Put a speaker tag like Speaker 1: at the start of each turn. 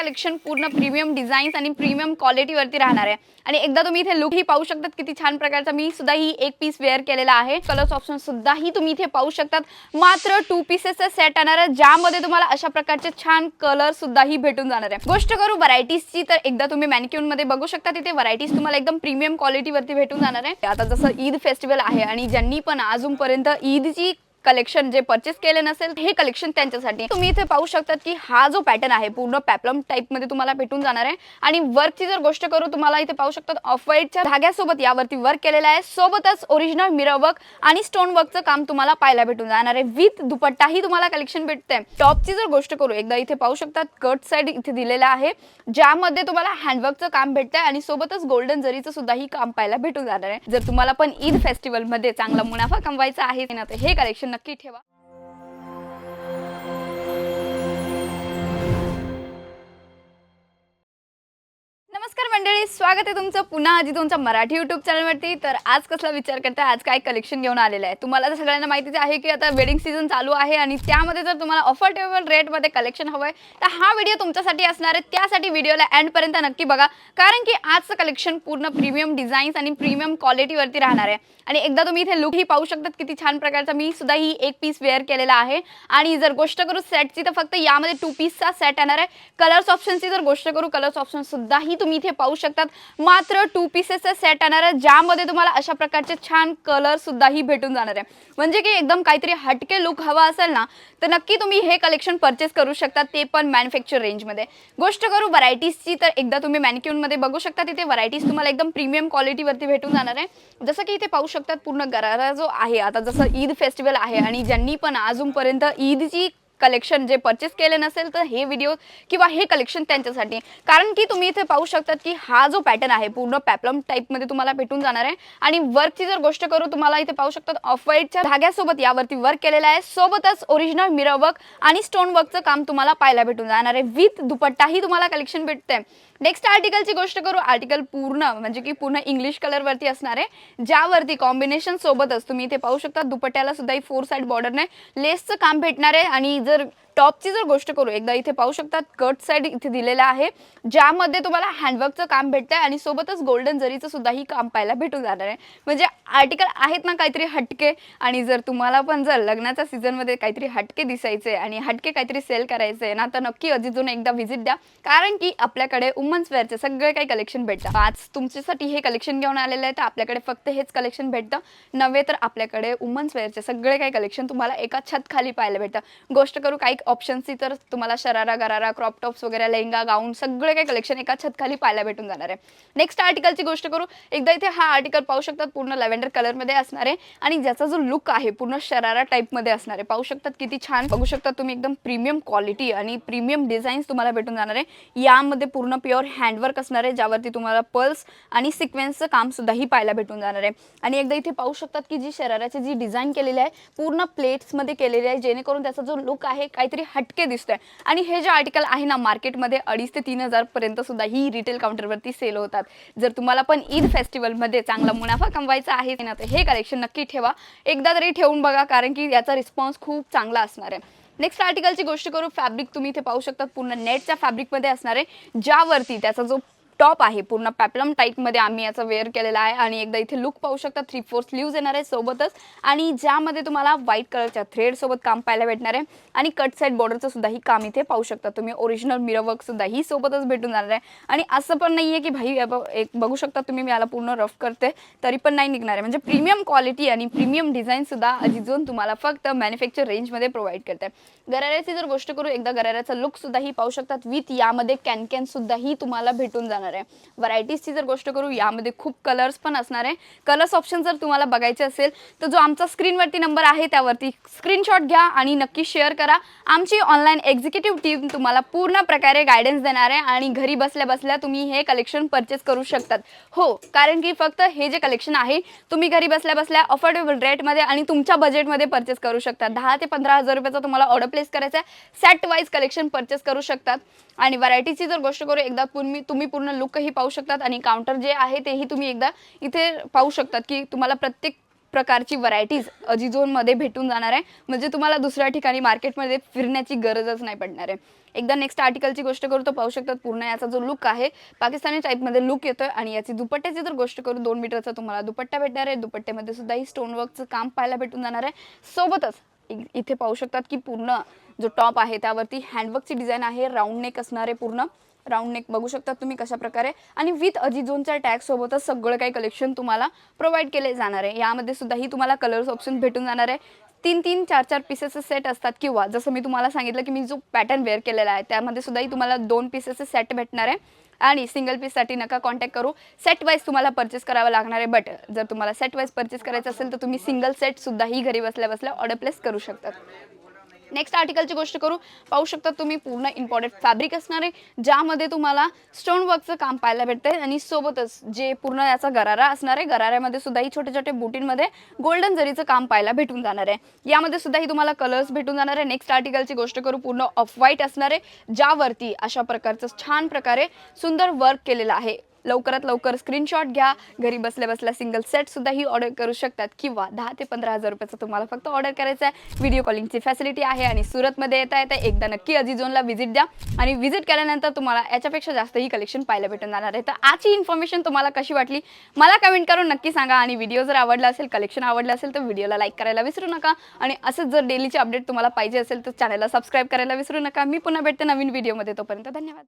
Speaker 1: Collection पूर्ण premium designs आणि premium क्वालिटीवरती राहणार आहे. आणि एकदा तुम्ही इथे लुक ही पाहू शकतात किती छान प्रकारचा मी सुद्धा ही एक पीस वेअर केलेला आहे. कलर्स ऑप्शन सुद्धा ही तुम्ही इथे पाहू शकतात. मात्र टू पीसेसचा सेट येणार आहे ज्यामध्ये तुम्हाला अशा प्रकारचे छान कलर सुद्धा ही भेटून जाणार आहे. गोष्ट करू व्हरायटीजची तर एकदा तुम्ही मॅनिक्यून मध्ये बघू शकता तिथे व्हरायटीज तुम्हाला एकदम प्रीमियम क्वालिटीवरती भेटून जाणार आहे. आता जसं ईद फेस्टिवल आहे आणि ज्यांनी पण अजूनपर्यंत ईदची कलेक्शन जे परचेस केले नसेल हे कलेक्शन त्यांच्यासाठी. तुम्ही इथे पाहू शकतात की हा जो पॅटर्न आहे पूर्ण पॅपलम टाईपमध्ये तुम्हाला भेटून जाणार आहे. आणि वर्कची जर गोष्ट करू तुम्हाला इथे पाहू शकतात ऑफ व्हाईटच्या धाग्यासोबत यावरती वर्क केलेलं आहे. सोबतच ओरिजिनल मिरर वर्क आणि स्टोन वर्कचं काम तुम्हाला पाहायला भेटून जाणार आहे. विथ दुपट्टाही तुम्हाला कलेक्शन भेटते टॉपची जर गोष्ट करू एकदा इथे पाहू शकतात कट साईड इथे दिलेला आहे ज्यामध्ये तुम्हाला हँडवर्कचं काम भेटतंय आणि सोबतच गोल्डन जरीचं सुद्धा ही काम पाहायला भेटून जाणार आहे. जर तुम्हाला पण ईद फेस्टिवलमध्ये चांगला मुनाफा कमवायचा आहे ना तर हे कलेक्शन नक्की ठेवा. मंडळी स्वागत आहे तुमचं पुन्हा आधी तुमच्या मराठी युट्यूब चॅनलवरती तर आज कसला विचार करताय? आज काय कलेक्शन घेऊन आलेलं आहे? तुम्हाला तर सगळ्यांना माहितीच आहे की आता वेडिंग सीझन चालू आहे आणि त्यामध्ये जर तुम्हाला अफोर्डेबल रेटमध्ये कलेक्शन हवं आहे तर हा व्हिडिओ तुमच्यासाठी असणार आहे. त्यासाठी व्हिडिओला एंडपर्यंत नक्की बघा. कारण की आजचं कलेक्शन पूर्ण प्रीमियम डिझाईन्स आणि प्रीमियम क्वालिटीवरती राहणार आहे. आणि एकदा तुम्ही इथे लुक ही पाहू शकतात किती छान प्रकारचा. मी सुद्धा ही एक पीस वेअर केलेला आहे. आणि जर गोष्ट करू सेटची तर फक्त यामध्ये टू पीसचा सेट येणार आहे. कलर्स ऑप्शनची जर गोष्ट करू कलर्स ऑप्शन सुद्धा ही तुम्ही इथे पाहू शकतात. मात्र टू पीसेसचा सेट येणार आहे ज्यामध्ये तुम्हाला अशा प्रकारचे छान कलर सुद्धाही भेटून जाणार आहे. म्हणजे की एकदम काहीतरी हटके लुक हवा असेल ना तर नक्की तुम्ही हे कलेक्शन परचेस करू शकता ते पण मॅन्युफॅक्चर रेंजमध्ये गोष्ट करू व्हरायटीजची तर एकदा तुम्ही मॅनिक्यूनमध्ये बघू शकता तिथे व्हरायटीज तुम्हाला एकदम प्रीमियम क्वालिटीवरती भेटून जाणार आहे. जसं की इथे पाहू शकतात पूर्ण गरारा जो आहे आता जसं ईद फेस्टिवल आहे आणि ज्यांनी पण अजूनपर्यंत ईदची कलेक्शन जे परचेस केले नसेल तर हे व्हिडिओ किंवा हे कलेक्शन त्यांच्यासाठी. कारण की तुम्ही इथे पाहू शकतात की हा जो पॅटर्न आहे पूर्ण पॅपलम टाईपमध्ये तुम्हाला भेटून जाणार आहे. आणि वर्कची जर गोष्ट करू तुम्हाला इथे पाहू शकतात ऑफ व्हाईटच्या धाग्यासोबत यावरती वर्क केलेलं आहे. सोबतच ओरिजिनल मिरर वर्क आणि स्टोन वर्कचं काम तुम्हाला पाहायला भेटून जाणार आहे. विथ दुपट्टाही तुम्हाला कलेक्शन भेटते नेक्स्ट आर्टिकलची गोष्ट करू. आर्टिकल पूर्ण म्हणजे की पूर्ण इंग्लिश कलरवरती असणार आहे. ज्यावरती कॉम्बिनेशन सोबतच तुम्ही इथे पाहू शकता दुपट्ट्याला सुद्धा ही फोर साईड बॉर्डरने लेसचं काम भेटणार आहे. आणि जर टॉपची जर गोष्ट करू एकदा इथे पाहू शकतात कट साईड इथे दिलेला आहे ज्यामध्ये तुम्हाला हँडवर्कचं काम भेटतंय आणि सोबतच गोल्डन जरीचं सुद्धा ही काम पाहायला भेटून जाणार आहे. म्हणजे आर्टिकल आहेत ना काहीतरी हटके. आणि जर तुम्हाला पण जर लग्नाच्या सीझनमध्ये काहीतरी हटके दिसायचे आणि हटके काहीतरी सेल करायचे ना तर नक्की अजिजून एकदा व्हिजिट द्या. कारण की आपल्याकडे वुमन्स वेअरचे सगळे काही कलेक्शन भेटतं आज तुमच्यासाठी हे कलेक्शन घेऊन आलेलं आहे तर आपल्याकडे फक्त हेच कलेक्शन भेटतं. नव्हे तर आपल्याकडे वुमन्स वेअरचे सगळे काही कलेक्शन तुम्हाला एका छत खाली पाहायला भेटतं. गोष्ट करू काही ऑप्शन्सची तर तुम्हाला शरारा गरारा क्रॉप टॉप्स वगैरे लेहंगा गाऊन सगळे काही कलेक्शन एका छत खाली पाहायला भेटून जाणार आहे. नेक्स्ट आर्टिकलची गोष्ट करू. एकदा इथे हा आर्टिकल पाहू शकतात पूर्ण लॅव्हेंडर कलरमध्ये असणार आहे आणि ज्याचा जो लुक आहे पूर्ण शरारा टाईपमध्ये असणार. आहे पाहू शकतात किती छान. बघू शकतात तुम्ही एकदम प्रीमियम क्वालिटी आणि प्रीमियम डिझाईन्स तुम्हाला भेटून जाणार आहे. यामध्ये पूर्ण प्युअर हँडवर्क असणार आहे ज्यावरती तुम्हाला पल्स आणि सिक्वेन्सचं काम सुद्धाही पाहायला भेटून जाणार आहे. आणि एकदा इथे पाहू शकतात की जी शराराची जी डिझाईन केलेली आहे पूर्ण प्लेट्समध्ये केलेली आहे जेणेकरून त्याचा जो लुक आहे काहीतरी हटके दिसतोय. आणि हे जे आर्टिकल आहे ना मार्केटमध्ये अडीच ते तीन हजार पर्यंत सुद्धा ही रिटेल काउंटरवरती सेल होतात. जर तुम्हाला पण ईद फेस्टिवलमध्ये चांगला मुनाफा कमवायचा आहे ना हे कलेक्शन नक्की ठेवा. एकदा तरी ठेवून बघा कारण की याचा रिस्पॉन्स खूप चांगला असणार आहे. नेक्स्ट आर्टिकलची गोष्ट करू. फॅब्रिक तुम्ही इथे पाहू शकता. पूर्ण नेटच्या फॅब्रिकमध्ये असणार आहे. ज्यावरती त्याचा जो टॉप आहे. पूर्ण पॅपलम टाईपमध्ये आम्ही याचा वेअर केलेला आहे. आणि एकदा इथे लुक पाहू शकता थ्री फोर स्लीव्ज येणार आहे सोबतच. आणि ज्यामध्ये तुम्हाला व्हाईट कलरच्या थ्रेडसोबत काम पाहायला भेटणार आहे. आणि कट साईड बॉर्डरचं सुद्धा ही काम इथे पाहू शकता. तुम्ही ओरिजिनल मिरर वर्क सुद्धा ही सोबतच भेटून जाणार आहे. आणि असं पण नाही आहे की भाई एक बघू शकता तुम्ही मी याला पूर्ण रफ करते. तरी पण नाही निघणार आहे. म्हणजे प्रीमियम क्वालिटी आणि प्रीमियम डिझाईन सुद्धा अजिजून तुम्हाला फक्त मॅन्युफॅक्चर रेंजमध्ये प्रोव्हाइड करते. गराऱ्याची जर गोष्ट करू एकदा गराऱ्याचा लुक सुद्धा ही पाहू शकतात. विथ यामध्ये कॅन कॅन सुद्धा ही तुम्हाला भेटून जाणार आहे. व्हरायटीजची जर गोष्ट करू यामध्ये खूप कलर्स पण असणार आहे. कलर्स ऑप्शन जर तुम्हाला बघायचे असेल तर जो आमचा स्क्रीनवरती नंबर आहे त्यावरती स्क्रीनशॉट घ्या आणि नक्की शेअर करा. आमची ऑनलाईन एक्झिक्युटिव्ह टीम तुम्हाला पूर्ण प्रकारे गायडन्स देणार आहे आणि घरी बसल्या बसल्या तुम्ही हे कलेक्शन परचेस करू शकतात. हो कारण की फक्त हे जे कलेक्शन आहे तुम्ही घरी बसल्या बसल्या अफोर्डेबल रेटमध्ये आणि तुमच्या बजेटमध्ये परचेस करू शकता दहा ते पंधरा हजार रुपयाचा तुम्हाला ऑर्डर प्लेस करायचा आहे. सेट वाईज कलेक्शन परचेस करू शकतात. आणि व्हरायटीची जर गोष्ट करू एकदा तुम्ही तुम्ही पूर्ण लुकही पाहू शकतात आणि काउंटर जे आहे तेही तुम्ही एकदा इथे पाहू शकतात की तुम्हाला प्रत्येक प्रकारची व्हरायटीज अजिझोनमध्ये भेटून जाणार आहे. म्हणजे तुम्हाला दुसऱ्या ठिकाणी मार्केटमध्ये फिरण्याची गरजच नाही पडणार आहे. एकदा नेक्स्ट आर्टिकलची गोष्ट करू तर पाहू शकतात पूर्ण याचा जो लुक आहे पाकिस्तानी टाईपमध्ये लुक येतोय आणि याची दुपट्ट्याची जर गोष्ट करू दोन मीटरचा तुम्हाला दुपट्टा भेटणार आहे. दुपट्ट्यामध्ये सुद्धा ही स्टोनवर्कचं काम पाहायला भेटून जाणार आहे. सोबतच इथे पाहू शकतात की पूर्ण जो टॉप आहे त्यावरती हँडवर्कची डिझाईन आहे. राऊंड नेक असणार आहे पूर्ण. राऊंड नेक बघू शकता तुम्ही कशा प्रकारे आणि विथ अजिझोनच्या टॅग सोबतच सगळं काही कलेक्शन तुम्हाला प्रोव्हाइड केले जाणार आहे. यामध्ये सुद्धा ही तुम्हाला कलर्स ऑप्शन भेटून जाणार आहे. तीन तीन चार चार पीसेसचे सेट असतात किंवा जसं मी तुम्हाला सांगितलं की मी जो पॅटर्न वेअर केलेला आहे त्यामध्ये सुद्धाही तुम्हाला दोन पीसेसचे सेट भेटणार आहे. आणि सिंगल पीससाठी नका कॉन्टॅक्ट करू. सेट वाईज तुम्हाला परचेस करावं लागणार आहे बट जर तुम्हाला सेट वाईज परचेस करायचं असेल तर तुम्ही सिंगल सेटसुद्धाही घरी बसल्या बसल्या ऑर्डर प्लेस करू शकतात. नेक्स्ट आर्टिकलची गोष्ट करू. पाहू शकता तुम्ही पूर्ण इम्पॉर्टंट फॅब्रिक असणार आहे ज्यामध्ये तुम्हाला स्टोन वर्कचं काम पाहायला भेटतंय आणि सोबतच जे पूर्ण याचा गरारा असणार आहे गराऱ्यामध्ये सुद्धा ही छोटे छोटे बुटींमध्ये गोल्डन जरीचं काम पाहायला भेटून जाणार आहे. यामध्ये सुद्धा ही तुम्हाला कलर्स भेटून जाणार आहे. नेक्स्ट आर्टिकलची गोष्ट करू पूर्ण ऑफ व्हाईट असणार आहे ज्यावरती अशा प्रकारचं छान प्रकारे सुंदर वर्क केलेलं आहे. लवकरात लवकर स्क्रीनशॉट घ्या. घरी बसल्या बसल्या सिंगल सेटसुद्धा ही ऑर्डर करू शकतात. किंवा दहा ते पंधरा हजार रुपयाचं तुम्हाला फक्त ऑर्डर करायचं आहे. व्हिडिओ कॉलिंगची फॅसिलिटी आहे आणि सुरतमध्ये येता येता एकदा नक्की अजिझोनला व्हिजिट द्या. आणि व्हिजिट केल्यानंतर तुम्हाला याच्यापेक्षा जास्त ही कलेक्शन पाहायला भेटून जाणार आहे. तर आजची इन्फॉर्मेशन तुम्हाला कशी वाटली? मला कमेंट करून नक्की सांगा. आणि व्हिडिओ जर आवडला असेल कलेक्शन आवडलं असेल तर व्हिडिओला लाईक करायला विसरू नका. आणि असंच जर डेलीचे अपडेट तुम्हाला पाहिजे असेल तर चॅनलला सबस्क्राईब करायला विसरू नका. मी पुन्हा भेटते नवीन व्हिडिओमध्ये तोपर्यंत धन्यवाद.